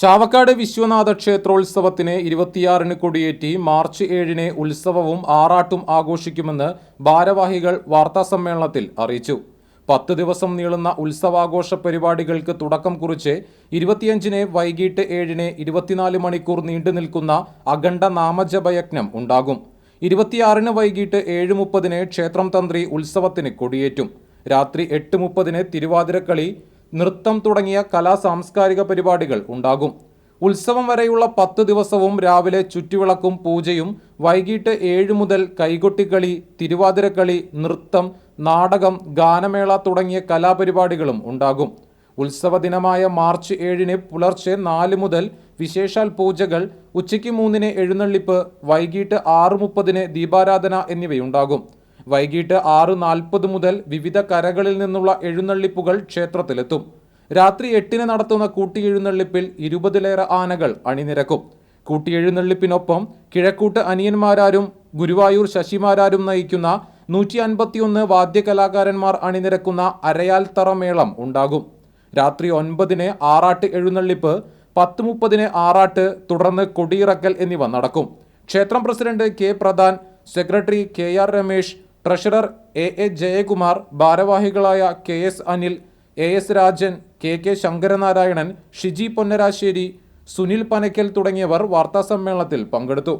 ചാവക്കാട് വിശ്വനാഥ ക്ഷേത്രോത്സവത്തിന് ഇരുപത്തിയാറിന് കൊടിയേറ്റി മാർച്ച് ഏഴിന് ഉത്സവവും ആറാട്ടും ആഘോഷിക്കുമെന്ന് ഭാരവാഹികൾ വാർത്താസമ്മേളനത്തിൽ അറിയിച്ചു. പത്ത് ദിവസം നീളുന്ന ഉത്സവാഘോഷ പരിപാടികൾക്ക് തുടക്കം കുറിച്ച് ഇരുപത്തിയഞ്ചിന് വൈകിട്ട് ഏഴിന് ഇരുപത്തിനാല് മണിക്കൂർ നീണ്ടു നിൽക്കുന്ന അഖണ്ഡ നാമജപയജ്ഞം ഉണ്ടാകും. ഇരുപത്തിയാറിന് വൈകിട്ട് ഏഴ് മുപ്പതിന് ക്ഷേത്രം തന്ത്രി ഉത്സവത്തിന് കൊടിയേറ്റും. രാത്രി എട്ട് മുപ്പതിന് തിരുവാതിരക്കളി നൃത്തം തുടങ്ങിയ കലാ സാംസ്കാരിക പരിപാടികൾ ഉണ്ടാകും. ഉത്സവം വരെയുള്ള പത്ത് ദിവസവും രാവിലെ ചുറ്റുവിളക്കും പൂജയും വൈകിട്ട് ഏഴ് മുതൽ കൈകൊട്ടിക്കളി തിരുവാതിരക്കളി നൃത്തം നാടകം ഗാനമേള തുടങ്ങിയ കലാപരിപാടികളും ഉണ്ടാകും. ഉത്സവ ദിനമായ മാർച്ച് ഏഴിന് പുലർച്ചെ നാല് മുതൽ വിശേഷാൽ പൂജകൾ ഉച്ചയ്ക്ക് മൂന്നിന് എഴുന്നള്ളിപ്പ് വൈകിട്ട് ആറ് മുപ്പതിന് ദീപാരാധന എന്നിവയുണ്ടാകും. വൈകിട്ട് ആറ് നാൽപ്പത് മുതൽ വിവിധ കരകളിൽ നിന്നുള്ള എഴുന്നള്ളിപ്പുകൾ ക്ഷേത്രത്തിലെത്തും. രാത്രി എട്ടിന് നടത്തുന്ന കൂട്ടി കൂട്ടിയെഴുന്നള്ളിപ്പിൽ ഇരുപതിലേറെ ആനകൾ അണിനിരക്കും. കൂട്ടി കൂട്ടിയെഴുന്നള്ളിപ്പിനൊപ്പം കിഴക്കൂട്ട് അനിയന്മാരാരും ഗുരുവായൂർ ശശിമാരാരും നയിക്കുന്ന നൂറ്റി അൻപത്തിയൊന്ന് വാദ്യകലാകാരന്മാർ അണിനിരക്കുന്ന അരയാൽ മേളം ഉണ്ടാകും. രാത്രി ഒൻപതിന് ആറാട്ട് എഴുന്നള്ളിപ്പ് പത്ത് മുപ്പതിന് ആറാട്ട് തുടർന്ന് കൊടിയിറക്കൽ എന്നിവ നടക്കും. ക്ഷേത്രം president K Pradhan secretary K R Ramesh treasurer A A Jayakumar ഭാരവാഹികളായ K S Anil A S Rajan K K Sankaranarayanan Shiji Ponnarassery Sunil Panakkal തുടങ്ങിയവർ വാർത്താസമ്മേളനത്തിൽ പങ്കെടുത്തു.